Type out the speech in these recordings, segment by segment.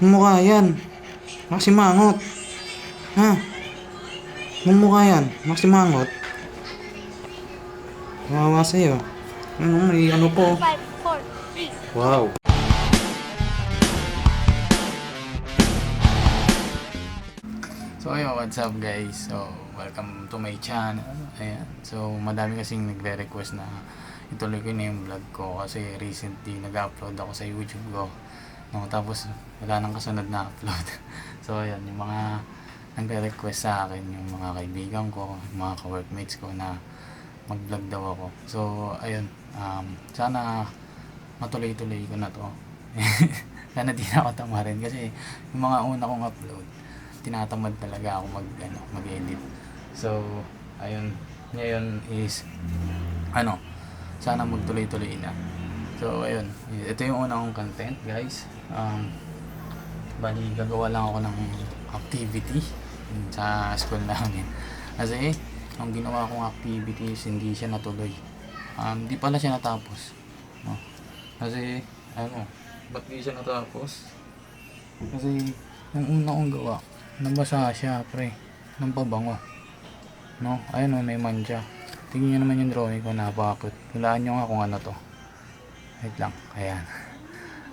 Mumukha yan. Maksimangot. Ha? Mumukha yan. Maksimangot. Kawawa sa'yo. Ano, may ano po. Wow. So ayun, what's up guys? So, welcome to my channel. Ayan. So, madami kasing nagre-request na ituloy ko na yung vlog ko kasi recently nag-upload ako sa YouTube ko. No, tapos wala nang kasunod na upload. so, ayan, yung mga nagre-request sa akin, yung mga kaibigan ko, yung mga ka-workmates ko na mag-vlog daw ako. So, ayun, um, sana matuloy-tuloy ko na to. sana di na ako tamarin kasi yung mga una kong upload, tinatamad talaga ako mag, ano, mag-edit. So, ayun, ngayon is, ano, sana magtuloy-tuloy na. So, ayun, ito yung una kong content, guys. Um, bali, gagawa lang ako ng activity sa school namin. Kasi, ang ginawa kong activities, hindi siya natuloy. Um, di pala siya natapos. No? Kasi, ano, ba't di siya natapos? Kasi, yung una kong gawa, nabasa siya, pre, ng pabango. No? Ayun o, may manja. Tingnan nyo naman yung drawing ko, napakakot. Hulaan nyo nga kung ano to. Wait lang, ayan.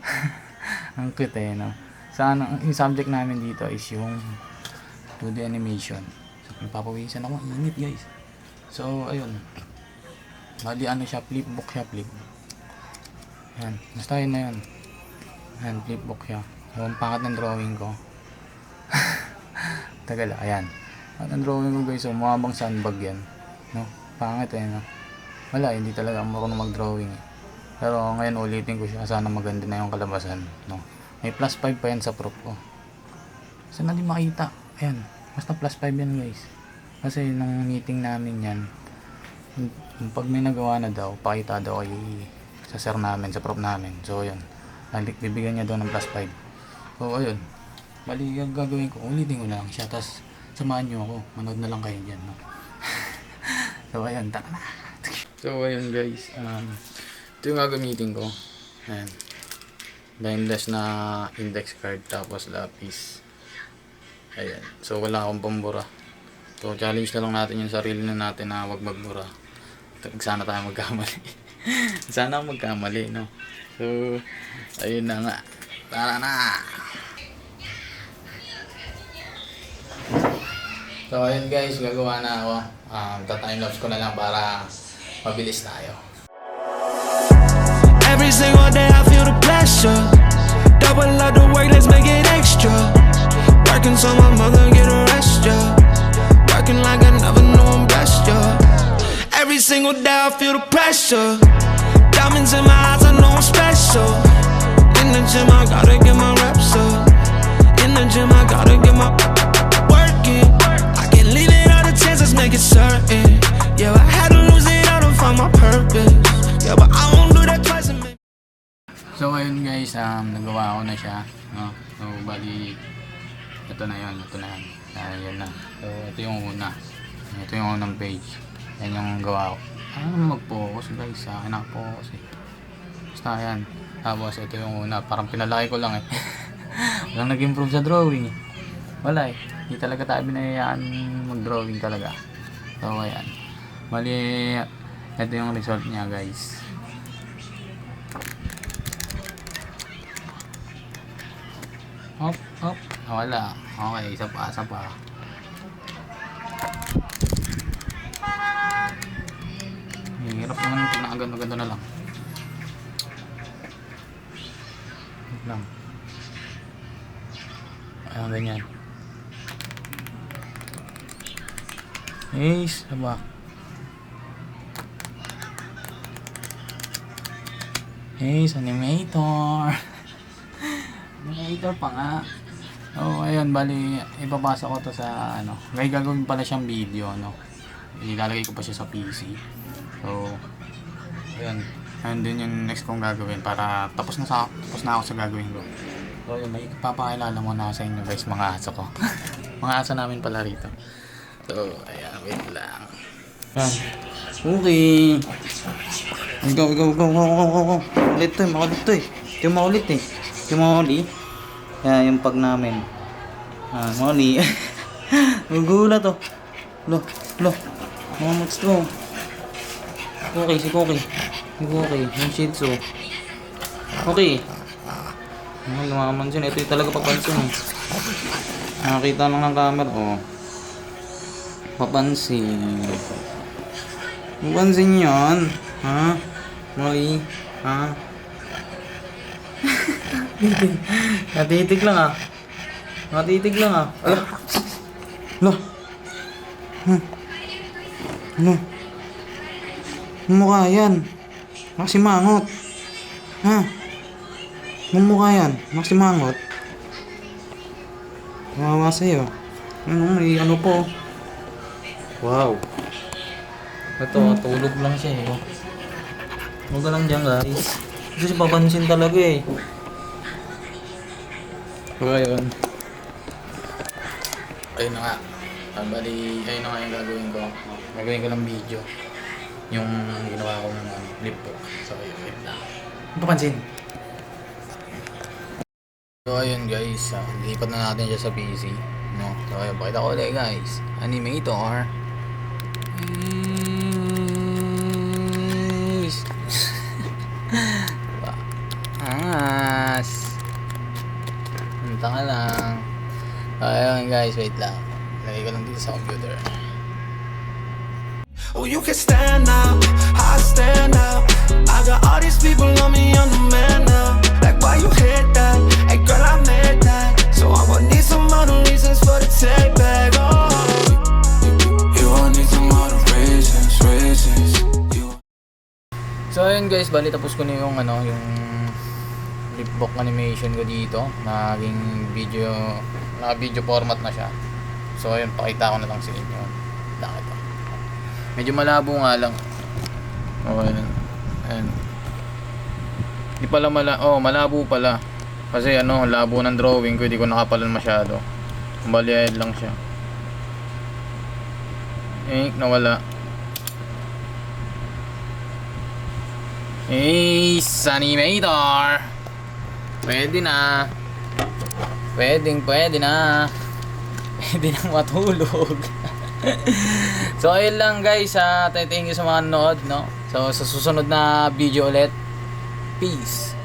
ang cute eh, no? Sa ano, yung subject namin dito is yung 2D animation. So, napapawisan ako, init guys. So, ayun. Bali, ano siya, flipbook siya, flip. Ayan, basta yun na yun. Ayan, flipbook siya. So, ang pangat ng drawing ko. Tagal, ayan. At ang drawing ko guys, so, mukha bang sandbag yan. No? Pangit eh, no? Wala, hindi talaga marunong mag-drawing eh. Pero ngayon ulitin ko siya, sana maganda na yung kalabasan, no? May plus 5 pa yan sa prop ko. Sana di makita. Ayan, basta plus 5 yan guys. Kasi nung meeting namin yan, yung pag may nagawa na daw, pakita daw kay sa sir namin, sa prop namin. So, yun. Alik, bibigyan niya daw ng plus 5. So, ayun. Bali, ang gagawin ko, ulitin ko na lang siya. Tapos, samahan niyo ako. Manood na lang kayo dyan, no? so, ayun. Taka na. So, ayun guys. Um, ito yung gagamitin ko. Ayan. Lineless na index card tapos lapis. Ayan. So, wala akong pambura. So, challenge na lang natin yung sarili na natin na wag magbura. Sana tayo magkamali. Sana magkamali, no? So, ayun na nga. Tara na! So, ayun guys, gagawa na ako. Um, ta-timelapse ko na lang para mabilis tayo. Every single day I feel the pressure. Double up the work, let's make it extra. Working so my mother get a rest, yeah. Working like I never knew I'm blessed, yeah. Every single day I feel the pressure. Diamonds in my eyes, I know I'm special. In the gym, I gotta get my reps up. In the gym, I gotta get my work in. I can't leave it all the chances, make it certain. Yeah, I had to lose it all to find my purpose. Yeah, but I So ayun guys, um, nagawa ko na siya. No? So bali, ito na yun, ito na yan. Ayan na. So ito yung una. Ito yung unang page. Yan yung gawa ko. Ano mag-focus guys, sa akin focus eh. Basta yan. Tapos ito yung una, parang pinalaki ko lang eh. Walang nag-improve sa drawing eh. Wala eh. Hindi talaga tayo binayaan mag-drawing talaga. So ayan. Bali, ito yung result niya guys. Hop, hop. Wala. Okay, isa pa, isa pa. Hirap naman yung pinakaganda-ganda na lang. Wait lang. Ayan, ganyan. Ace, diba? Ace, animator. Animator pa nga. Oh, ayun, bali, ipapasa ko to sa, ano, may gagawin pala siyang video, no. Ilalagay ko pa siya sa PC. So, ayun. Ayun din yung next kong gagawin para tapos na sa tapos na ako sa gagawin ko. So, yun, may ipapakilala mo na sa inyo guys, mga aso ko. mga aso namin pala rito. So, ayan, wait lang. Yan. Okay. Go, go, go, go, go, go, go. Ulit to, eh, makulit to eh. Ito makulit eh. Yung makulit. Kaya yung pag namin. Ah, money. Nagulat oh. Lo, lo. Mga mats to. Okay, si Cookie. Si Cookie. Yung Shih Tzu. Okay. Ano, lumamansin. Ito yung talaga papansin eh. Nakakita lang ng camera. Oh. Papansin. Papansin yan. Ha? Molly? Ha? Natitig lang ah. Natitig lang ah. Ala. Lo. Hmm. Ano? Mumukha yan. Maksimangot. Ha? Mumukha yan. Maksimangot. Kawawa sa'yo. Ano, may ano po. Wow. Ito, tulog lang siya eh. Huwag ka lang dyan guys. Kasi papansin talaga eh. So ayun. Na nga. Ah, bali, ayun na nga yung gagawin ko. Gagawin ko lang video. Yung ginawa ko ng ano, lip book. So ayun, ayun na. Papansin. So ayun guys, uh, lipat na natin siya sa PC. No? So ayun, pakita ko ulit guys. Animator. Guys. Angas. Punta ka lang. Ayun guys, wait lang. Lagay ko lang dito sa computer. Oh, you can stand up, I stand up. I got all these people on me, I'm the man now. Like, why you hit that? Hey, girl, I made that. So I will need some other reasons for the take back. Oh, you need some other reasons, reasons. So ayun guys, bali tapos ko na yung ano, yung lipbook animation ko dito. Naging video, na video format na siya. So ayun, pakita ko na lang sa inyo. Bakit to? Medyo malabo nga lang. Oh, ayun. Ayun. Di pala mala, oh, malabo pala. Kasi ano, labo ng drawing ko, hindi ko nakapalan masyado. Bali, lang siya. Eh, nawala. Ace Animator! Pwede na. Pwedeng pwede na. Pwede nang matulog. so ayun lang guys, ha. thank you sa mga nanood, no? So sa susunod na video ulit. Peace.